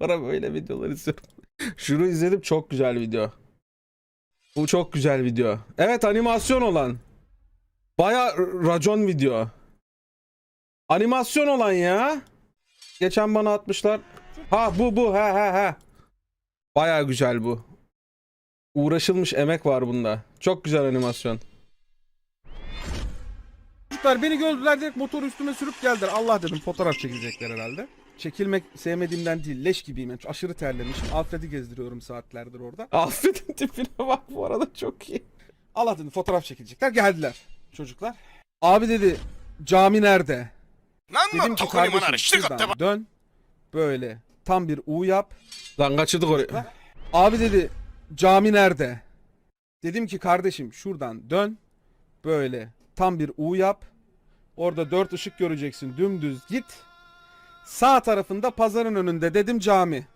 ara böyle videolar izliyorum. Şunu izledim çok güzel video. Bu çok güzel video. Evet animasyon olan. Baya racon video. Animasyon olan ya. Geçen bana atmışlar. Ha bu bu ha ha ha. Baya güzel bu. Uğraşılmış emek var bunda. Çok güzel animasyon. Çocuklar beni gördüler direkt motoru üstüme sürüp geldiler. Allah dedim fotoğraf çekilecekler herhalde. Çekilmek sevmediğimden değil leş gibiyim. Yani aşırı terlemişim. Alfred'i gezdiriyorum saatlerdir orada. Alfred'in tipine bak bu arada çok iyi. Allah dedim fotoğraf çekilecekler. Geldiler çocuklar. Abi dedi cami nerede? Dedim ki kardeşim şuradan dön. Böyle tam bir U yap. Lan kaçırdık oraya. Abi dedi cami nerede? Dedim ki kardeşim şuradan dön. Böyle tam bir U yap. Orada dört ışık göreceksin. Dümdüz git. Sağ tarafında pazarın önünde dedim cami.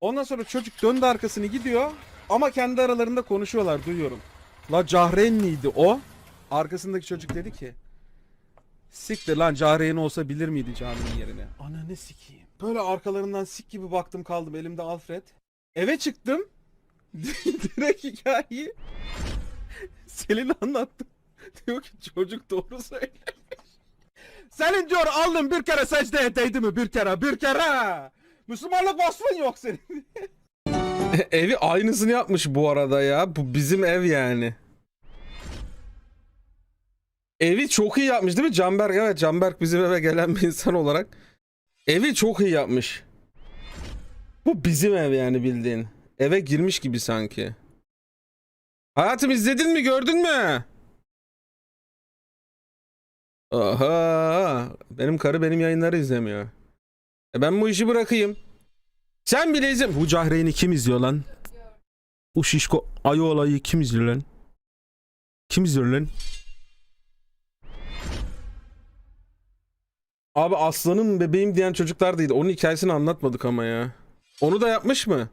Ondan sonra çocuk döndü arkasını gidiyor. Ama kendi aralarında konuşuyorlar duyuyorum. La Cahreynliydi o. Arkasındaki çocuk dedi ki Siktir lan Cahreyn olsa bilir miydi caminin yerini? Ananı sikeyim. Böyle arkalarından sik gibi baktım kaldım elimde Alfred. Eve çıktım. Direkt hikayeyi Selin anlattı. Diyor ki çocuk doğru söylemiş. Senin diyor alnın bir kere secdeye değdi mi bir kere bir kere. Müslümanlık vasfın yok senin. Evi aynısını yapmış bu arada ya. Bu bizim ev yani. Evi çok iyi yapmış değil mi Canberk? Evet Canberk bizim eve gelen bir insan olarak. Evi çok iyi yapmış. Bu bizim ev yani bildiğin. Eve girmiş gibi sanki. Hayatım izledin mi gördün mü? Aha, benim karı benim yayınları izlemiyor. E ben bu işi bırakayım. Sen bile izle. Bu Cahreyn'i kim izliyor lan? Bu şişko ayı olayı kim izliyor lan? Kim izliyor lan? Abi aslanım bebeğim diyen çocuklar değildi. Onun hikayesini anlatmadık ama ya. Onu da yapmış mı?